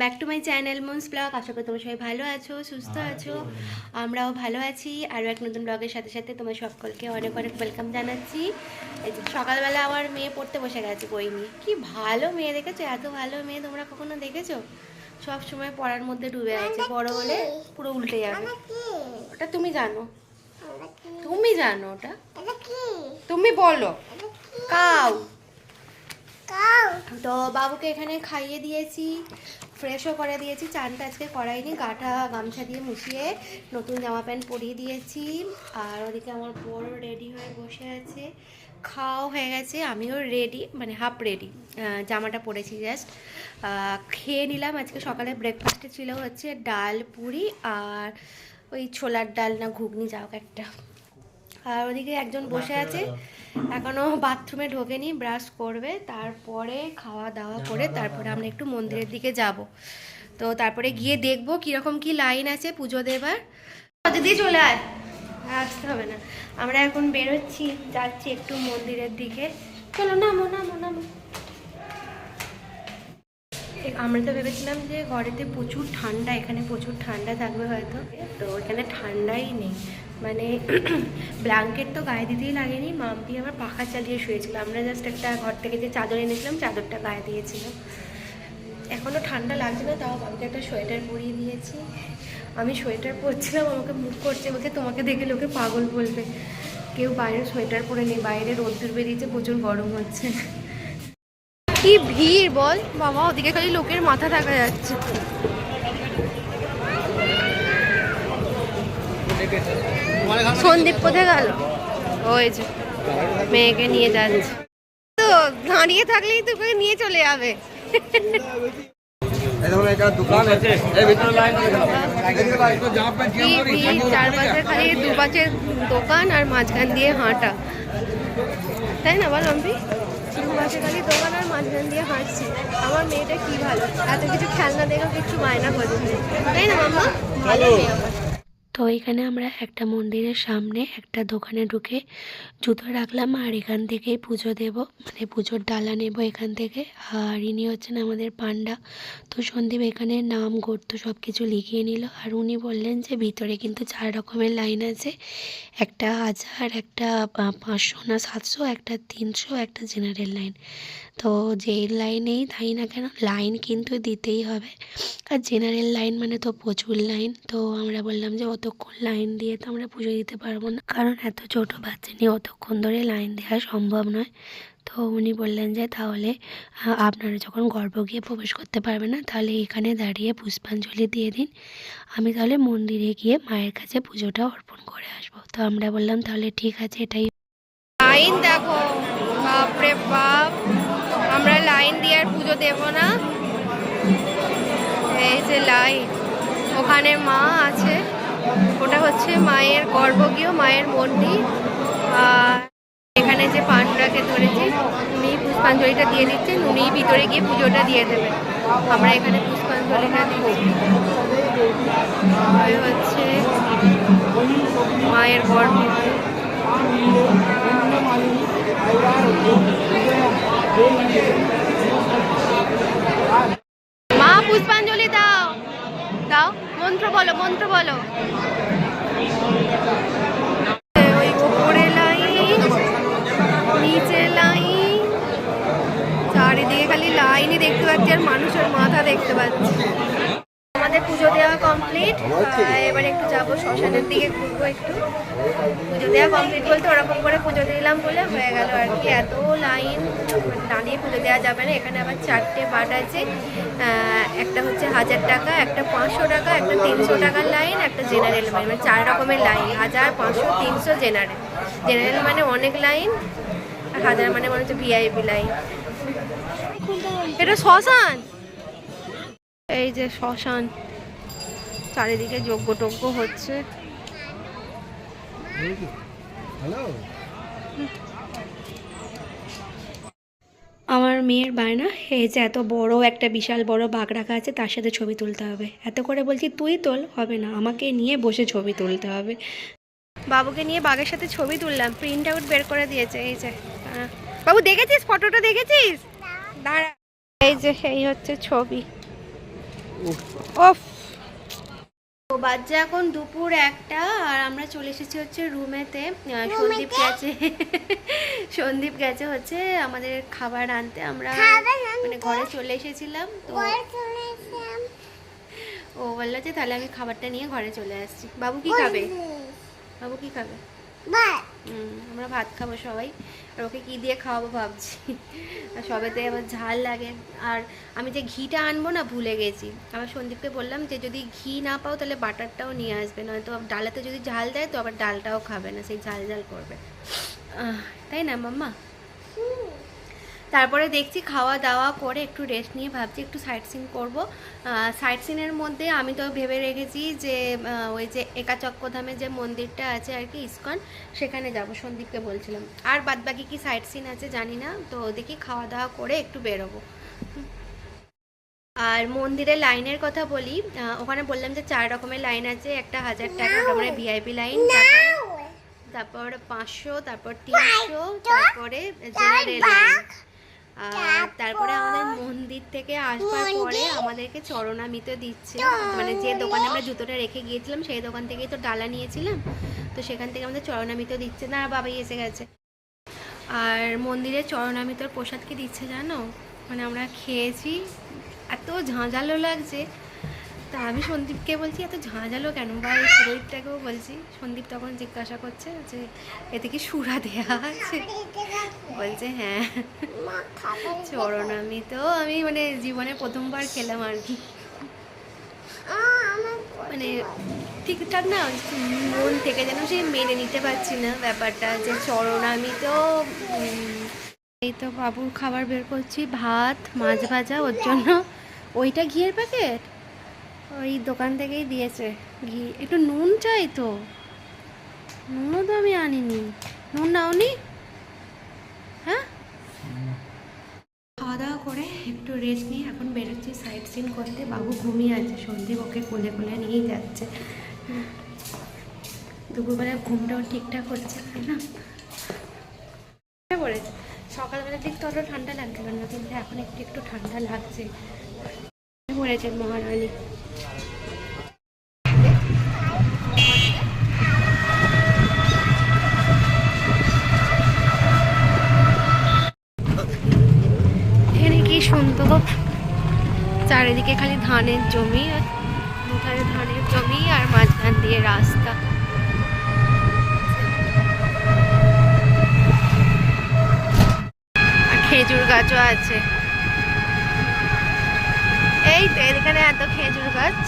Back to my channel Moon's vlog আশা করি তোমরা সবাই ভালো আছো সুস্থ আছো। আমরাও ভালো আছি। আরও এক নতুন ব্লগের সাথে সাথে তোমার সকলকে অনেক অনেক ওয়েলকাম জানাচ্ছি। সকালবেলা আমার মেয়ে পড়তে বসে গেছে বই নিয়ে। কি ভালো মেয়ে দেখেছ? এত ভালো মেয়ে তোমরা কখনো দেখেছ? সব সময় পড়ার মধ্যে ডুবে আছে বড় হলে পুরো উল্টে যাবে। ওটা তুমি জানো। তুমি জানো ওটা। তুমি বলো। কাউ। তো বাবুকে এখানে খাইয়ে দিয়েছি। ফ্রেশও করে দিয়েছি। চানটা আজকে করাইনি গাটা গামছা দিয়ে মুছিয়ে নতুন জামা প্যান্ট পরিয়ে দিয়েছি। আর ওদিকে আমার বড় রেডি হয়ে বসে আছে। খাওয়া হয়ে গেছে আমিও রেডি মানে হাফ রেডি জামাটা পরেছি জাস্ট খেয়ে নিলাম আজকে সকালে ব্রেকফাস্টে ছিল হচ্ছে ডাল পুরি আর ওই ছোলার ডাল না ঘুগনি যাও একটা। আর ওদিকে একজন বসে আছে। এখনও বাথরুমে ঢোকেনি ব্রাশ করবে তারপরে খাওয়া দাওয়া করে তারপরে আমরা একটু মন্দিরের দিকে যাব। তো তারপরে গিয়ে দেখব কীরকম কি লাইন আছে পুজো দেবার। যদি চলে আয়। আসতে হবে না। আমরা এখন বেরোচ্ছি যাচ্ছি একটু মন্দিরের দিকে। চলো নামো নামো নামো। আমরা তো ভেবেছিলাম যে ঘরেতে প্রচুর ঠান্ডা এখানে প্রচুর ঠান্ডা থাকবে হয়তো। তো এখানে ঠান্ডাই নেই। মানে ব্ল্যাঙ্কেট তো গায়ে দিতেই লাগেনি, মাম্পি আমার পাখা চালিয়ে শুয়েছিল। আমরা জাস্ট একটা ঘর থেকে যে চাদর এনেছিলাম, চাদরটা গায়ে দিয়েছিল। এখনও ঠান্ডা লাগছে না, তাও বাবুকে একটা সোয়েটার পরিয়ে দিয়েছি। আমি সোয়েটার পরছিলাম, আমাকে মুখ করছে, বলছে, তোমাকে দেখে লোকে পাগল বলবে। কেউ বাইরে সোয়েটার পরে নেই, বাইরে রোদ্দুর বেরিয়েছে, প্রচুর গরম হচ্ছে। কি ভিড় বল। বাবা, ওদিকে খালি লোকের মাথা দেখা যাচ্ছে। সন্দীপ কোথায় গেল? ওই যে মেয়েকে নিয়ে যাচ্ছে। তো দাঁড়িয়ে থাকলেই তোকে নিয়ে চলে যাবে। দেখুন দোকান চারপাশে খালি আর মাঝখান দিয়ে হাঁটা। তাই না বল অম্পি দুপাশে খালি দোকান আর মাঝখান দিয়ে হাঁটছি। আমার মেয়েটা কি ভালো? এত কিছু খেলনা দেখো কিছু বায়না করছে। তাই না মামা ভালো মেয়ে আমার তো এখানে আমরা একটা মন্দিরের সামনে একটা দোকানে ঢুকে জুতো রাখলাম আর এখান থেকেই পুজো দেব। মানে পুজোর ডালা নেব এখান থেকে। আর ইনি হচ্ছেন আমাদের পান্ডা তো সন্দীপ এখানে নাম, গর্ত সব কিছু লিখিয়ে নিল। আর উনি বললেন যে ভিতরে কিন্তু চার রকমের লাইন আছে। একটা হাজার, একটা পাঁচশো না সাতশো, একটা তিনশো, একটা জেনারেল লাইন। তো যেই লাইনেই থাই না কেন, লাইন কিন্তু দিতেই হবে। আর জেনারেল লাইন মানে তো প্রচুর লাইন, তো আমরা বললাম যে অতক্ষণ লাইন দিয়ে তো আমরা পুজো দিতে পারব না। কারণ এত ছোটো বাচ্চা নিয়ে অতক্ষণ ধরে লাইন দেওয়া সম্ভব নয়। তো উনি বললেন যে তাহলে আপনারা যখন গর্ভ গিয়ে প্রবেশ করতে পারবেন না, তাহলে এখানে দাঁড়িয়ে পুষ্পাঞ্জলি দিয়ে দিন। আমি তাহলে মন্দিরে গিয়ে মায়ের কাছে পুজোটা অর্পণ করে আসব। তো আমরা বললাম তাহলে ঠিক আছে, এটাই। লাইন দেখো, বাপরে বাপ। আমরা লাইন দিয়ে আর পুজো দেব না। এই যে লাইন, ওখানে মা আছে। ওটা হচ্ছে মায়ের গর্ভগৃহ, মায়ের মন্দির। আর এখানে যে পান্ডাকে ধরেছি, উনি পুষ্পাঞ্জলিটা দিয়ে দিচ্ছেন, উনি ভিতরে গিয়ে পুজোটা দিয়ে দেবেন। আমরা এখানে পুষ্পাঞ্জলিটা দিচ্ছি হচ্ছে মায়ের গর্ভ মা, পুষ্পাঞ্জলি দাও। দাও। মন্ত্র বলো মন্ত্র বলো। ওই ওপরে লাইন, নিচে লাইন। চারিদিকে খালি লাইনই দেখতে পাচ্ছি আর মানুষের মাথা দেখতে পাচ্ছি। আমাদের পুজো দেওয়া কমপ্লিট এবার একটু যাব শ্মশানের দিকে ঘুরবো একটু। পুজো দেওয়া কমপ্লিট বলতে ওরকম করে পুজো দিলাম বলে হয়ে গেল আর কি। এত লাইন দাঁড়িয়ে পুজো দেওয়া যাবে না। এখানে আবার চারটে বাট আছে। একটা হচ্ছে হাজার টাকা, একটা পাঁচশো টাকা, একটা তিনশো টাকার লাইন একটা জেনারেল লাইন মানে চার রকমের লাইন হাজার, পাঁচশো, তিনশো জেনারেল জেনারেল মানে অনেক লাইন আর হাজার মানে মনে হচ্ছে ভিআইপি লাইন এটা শ্মশান? এই যে শ্মশান চারিদিকে যজ্ঞ টজ্ঞ হচ্ছে আমার মেয়ের বায়না এই যে এত বড় একটা বিশাল বড় বাঘ রাখা আছে তার সাথে ছবি তুলতে হবে। এত করে বলছি তুই তোল হবে না। আমাকে নিয়ে বসে ছবি তুলতে হবে। বাবুকে নিয়ে বাঘের সাথে ছবি তুললাম প্রিন্ট আউট বের করে দিয়েছে এই যে বাবু দেখেছিস ফটোটা দেখেছিস? দাঁড়া। এই যে এই হচ্ছে ছবি। ওফ তো বাজে এখন দুপুর একটা আর আমরা চলে এসেছি হচ্ছে রুমেতে। সন্দীপ গেছে। সন্দীপ গেছে হচ্ছে আমাদের খাবার আনতে। আমরা মানে ঘরে চলে এসেছিলাম তো ও বলল যে তাহলে আমি খাবারটা নিয়ে ঘরে চলে আসছি। বাবু কি খাবে? বাবু কি খাবে? আমরা ভাত খাব সবাই। আর ওকে কী দিয়ে খাওয়াবো ভাবছি। আর সবেতে আবার ঝাল লাগে। আর আমি যে ঘিটা আনব না, ভুলে গেছি। আমার সন্দীপকে বললাম যে, যদি ঘি না পাও, তাহলে বাটারটাও নিয়ে আসবে। নয়তো ডালাতে যদি ঝাল দেয়, তো আবার ডালটাও খাবে না। সেই ঝাল ঝাল করবে। তাই না, মাম্মা? তারপরে দেখছি খাওয়া দাওয়া করে একটু রেস্ট নিয়ে ভাবছি একটু সাইট সিন করব। সাইট সিনের মধ্যে আমি তো ভেবে রেখেছি যে ওই যে একাচক্রধামে যে মন্দিরটা আছে আর কি ইস্কন সেখানে যাব। সন্দীপকে বলছিলাম। আর বাদ বাকি কি সাইট সিন আছে জানি না তো দেখি খাওয়া দাওয়া করে একটু বেরোবো। আর মন্দিরের লাইনের কথা বলি ওখানে বললাম যে চার রকমের লাইন আছে। একটা হাজার টাকা মানে ভিআইপি লাইন তারপর তারপর পাঁচশো তারপর তিনশো তারপরে জেনারেল লাইন আর তারপরে আমাদের মন্দির থেকে আসবার পরে আমাদেরকে চরণামিত দিচ্ছে মানে যে দোকানে আমরা জুতোটা রেখে গিয়েছিলাম সেই দোকান থেকেই তো ডালা নিয়েছিলাম। তো সেখান থেকে আমাদের চরণামিত দিচ্ছে না বাবাই এসে গেছে। আর মন্দিরে চরণামিতর প্রসাদ কি দিচ্ছে জানো? মানে আমরা খেয়েছি এত ঝাঁঝালো লাগছে। তা আমি সন্দীপকে বলছি, এত ঝাঁঝালো কেন বা এই পুরোহিতটাকেও বলছি? সন্দীপ তখন জিজ্ঞাসা করছে যে এতে কি সুরা দেয়া আছে? বলছে হ্যাঁ। চরণামি তো আমি মানে জীবনে প্রথমবার খেলাম আর কি। মানে ঠিকঠাক না মন থেকে যেন সে মেনে নিতে পারছি না ব্যাপারটা, যে চরণামি তো এই তো বাবুর খাবার বের করছি, ভাত, মাছ ভাজা, ওর জন্য ওইটা ঘিয়ের প্যাকেট ওই দোকান থেকেই দিয়েছে ঘি। একটু নুন চাই তো। নুনও তো আমি আনিনি। নুন নাওনি? হ্যাঁ? খাওয়া দাওয়া করে একটু রেস্ট নিয়ে এখন বেরোচ্ছি সাইড সিন করতে। বাবু ঘুমিয়ে আছে, সন্দীপ ওকে কোলে কোলে নিয়েই যাচ্ছে। দুপুরবেলা ঘুমটাও ঠিকঠাক হচ্ছে না পড়েছে। সকালবেলার দিক তো অত ঠান্ডা লাগছিল না, কিন্তু এখন একটু একটু ঠান্ডা লাগছে। পড়েছে মহারানী এখানে কি সুন্দর। চারিদিকে খালি ধানের জমি ধানের জমি আর মাঝখান দিয়ে রাস্তা। খেজুর গাছও আছে। এই তো এখানে এত খেজুর গাছ।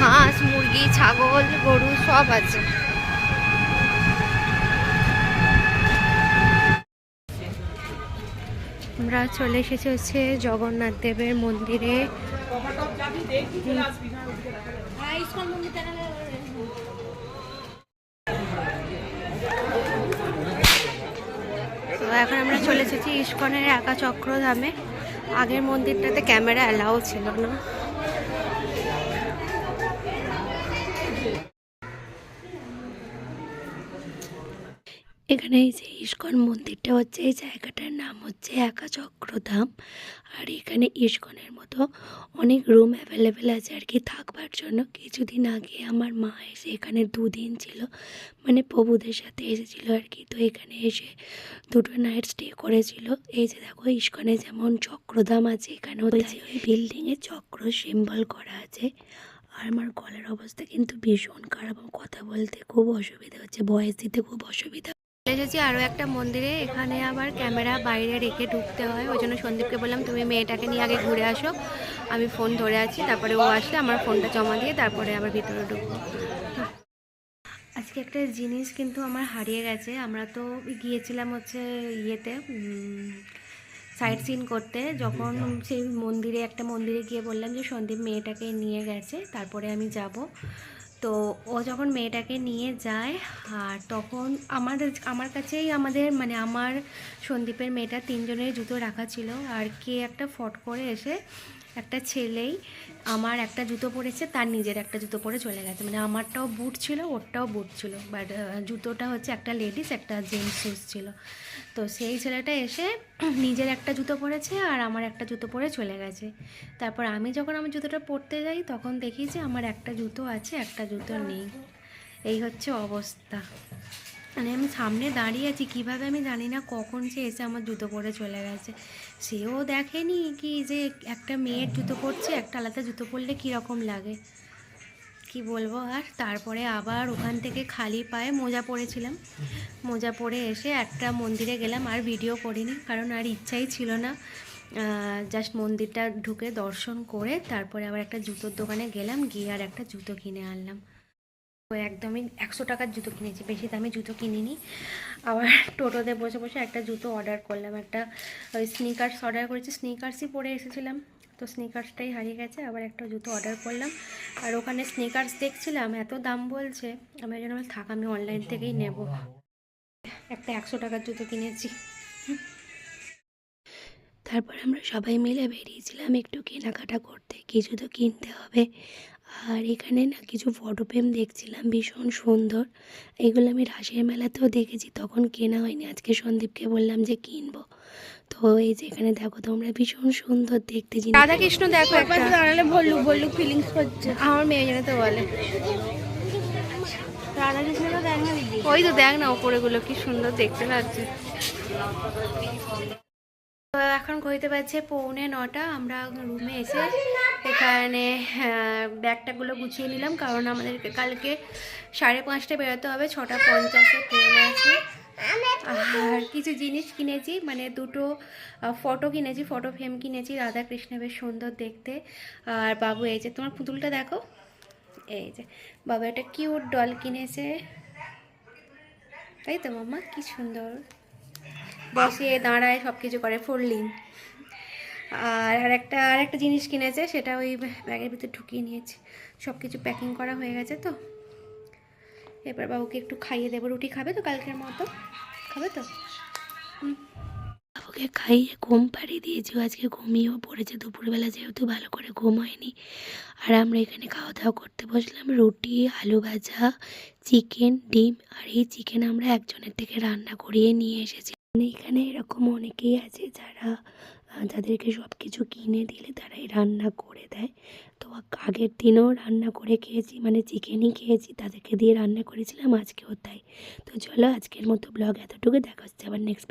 হাঁস, মুরগি, ছাগল, গরু সব আছে। আমরা চলে এসেছি হচ্ছে জগন্নাথ দেবের মন্দিরে। এখন আমরা চলে এসেছি ইস্কনের একা চক্র চক্রধামে আগের মন্দিরটাতে ক্যামেরা অ্যালাউ ছিল না। এখানে এই যে ইস্কন মন্দিরটা হচ্ছে এই জায়গাটার নাম হচ্ছে একা চক্রধাম আর এখানে ইস্কনের মতো অনেক রুম অ্যাভেলেবেল আছে আর কি থাকবার জন্য। কিছুদিন আগে আমার মা এসে এখানে দুদিন ছিল মানে প্রভুদের সাথে এসেছিল আর কি। তো এখানে এসে দুটো নাইট স্টে করেছিল। এই যে দেখো ইস্কনে যেমন চক্রধাম আছে এখানেও ওই বিল্ডিংয়ে চক্র সিম্বল করা আছে। আর আমার গলার অবস্থা কিন্তু ভীষণ খারাপ। কথা বলতে খুব অসুবিধা হচ্ছে ভয়েস দিতে খুব অসুবিধা এসেছি আরও একটা মন্দিরে। এখানে আবার ক্যামেরা বাইরে রেখে ঢুকতে হয়। ওই জন্য সন্দীপকে বললাম, তুমি মেয়েটাকে নিয়ে আগে ঘুরে আসো। আমি ফোন ধরে আছি। তারপরে ও আসলে আমার ফোনটা জমা দিয়ে তারপরে আবার ভিতরে ঢুকবো। আজকে একটা জিনিস কিন্তু আমার হারিয়ে গেছে। আমরা তো গিয়েছিলাম হচ্ছে ইয়েতে সাইট সিন করতে। যখন সেই মন্দিরে, একটা মন্দিরে গিয়ে বললাম যে, সন্দীপ মেয়েটাকে নিয়ে গেছে। তারপরে আমি যাব। তো ও যখন মেয়েটাকে নিয়ে যায়, আর তখন আমাদের, আমার কাছেই আমাদের মানে আমার সন্দীপের মেয়েটা তিনজনের জুতো রাখা ছিল, আর কে একটা ফট করে এসে একটা ছেলেই আমার একটা জুতো পরেছে, তার নিজের একটা জুতো পরে চলে গেছে। মানে আমারটাও বুট ছিল, ওরটাও বুট ছিল। বাট জুতোটা হচ্ছে একটা লেডিস একটা জেন্টস শুজ ছিল। তো সেই ছেলেটা এসে নিজের একটা জুতো পরেছে আর আমার একটা জুতো পরে চলে গেছে। তারপর আমি যখন আমার জুতোটা পরতে যাই, তখন দেখি যে আমার একটা জুতো আছে, একটা জুতো নেই। এই হচ্ছে অবস্থা। মানে আমি সামনে দাঁড়িয়ে আছি, কীভাবে আমি জানি না কখন সে এসে আমার জুতো পরে চলে গেছে। সেও দেখেনি কি যে একটা মেয়ের জুতো পরছে, একটা আলাদা জুতো পরলে কীরকম লাগে। কি বলব আর, তারপরে আবার ওখান থেকে খালি পায়ে মোজা পরেছিলাম। মোজা পরে এসে একটা মন্দিরে গেলাম, আর ভিডিও করিনি, কারণ আর ইচ্ছাই ছিল না। জাস্ট মন্দিরটা ঢুকে দর্শন করে, তারপরে আবার একটা জুতোর দোকানে গেলাম, গিয়ে আর একটা জুতো কিনে আনলাম। একদমই একশো টাকার জুতো কিনেছি। বেশি দামে জুতো কিনিনি। আবার টোটোতে বসে বসে একটা জুতো অর্ডার করলাম। একটা ওই স্নিকার্স অর্ডার করেছি। স্নিকার্সই পরে এসেছিলাম। তো স্নিকার্সটাই হারিয়ে গেছে। আবার একটা জুতো অর্ডার করলাম। আর ওখানে স্নিকার্স দেখছিলাম এত দাম বলছে। আমি বললাম, থাক আমি অনলাইন থেকেই নেব। একটা একশো টাকার জুতো কিনেছি। তারপর আমরা সবাই মিলে বেরিয়েছিলাম একটু কেনাকাটা করতে। কিছু তো কিনতে হবে। আর এখানে না কিছু ফটো ফ্রেম দেখছিলাম ভীষণ সুন্দর। এগুলো আমি রাসের মেলাতেও দেখেছি তখন কেনা হয়নি। আজকে সন্দীপকে বললাম যে কিনবো। তো এই যে এখানে দেখো তোমরা ভীষণ সুন্দর দেখতে জিনিস রাধা কৃষ্ণ দেখো একটা। দাঁড়ালে ভল্লুক ভল্লুক ফিলিংস করছে। আমার মেয়ে জন্য তো বলে। রাধা কৃষ্ণ তো দেখ না ওই তো দেখ না ওপরেগুলো কি সুন্দর দেখতে লাগছে। তো এখন কইতে পারছে পৌনে নটা আমরা রুমে এসে এখানে হ্যাঁ, ব্যাগটাগুলো গুছিয়ে নিলাম কারণ আমাদেরকে কালকে সাড়ে পাঁচটা বেরোতে হবে ছটা পঞ্চাশে ট্রেন আছে। আর কিছু জিনিস কিনেছি মানে দুটো ফটো কিনেছি ফটো ফ্রেম কিনেছি রাধা কৃষ্ণ বেশ সুন্দর দেখতে। আর বাবু এই যে তোমার পুতুলটা দেখো। এই যে বাবু একটা কিউট ডল কিনেছে। তাই তো মাম্মা? কি সুন্দর। বসে দাঁড়ায় সব কিছু করে ফুললিন। আর আর একটা আর একটা জিনিস কিনেছে, সেটা ওই ব্যাগের ভিতরে ঢুকিয়ে নিয়েছে। সব কিছু প্যাকিং করা হয়ে গেছে তো। এবার বাবুকে একটু খাইয়ে দেবো। রুটি খাবে তো কালকের মতো? খাবে তো? বাবুকে খাইয়ে ঘুম পাড়িয়ে দিয়েছি। আজকে ঘুমিয়েও পড়েছে। দুপুরবেলা যেহেতু ভালো করে ঘুম হয়নি। আর আমরা এখানে খাওয়া দাওয়া করতে বসলাম। রুটি, আলু ভাজা, চিকেন, ডিম। আর এই চিকেন আমরা একজনের থেকে রান্না করিয়ে নিয়ে এসেছি। এখানে এরকম অনেকেই আছে যারা যাদেরকে সব কিছু কিনে দিলে তারাই রান্না করে দেয়। তো আগের দিনও রান্না করে খেয়েছি মানে চিকেনই খেয়েছি, তাদেরকে দিয়ে রান্না করেছিলাম, আজকেও তাই। তো চলো আজকের মতো ব্লগ এতটুকু, দেখা হচ্ছে আবার নেক্সট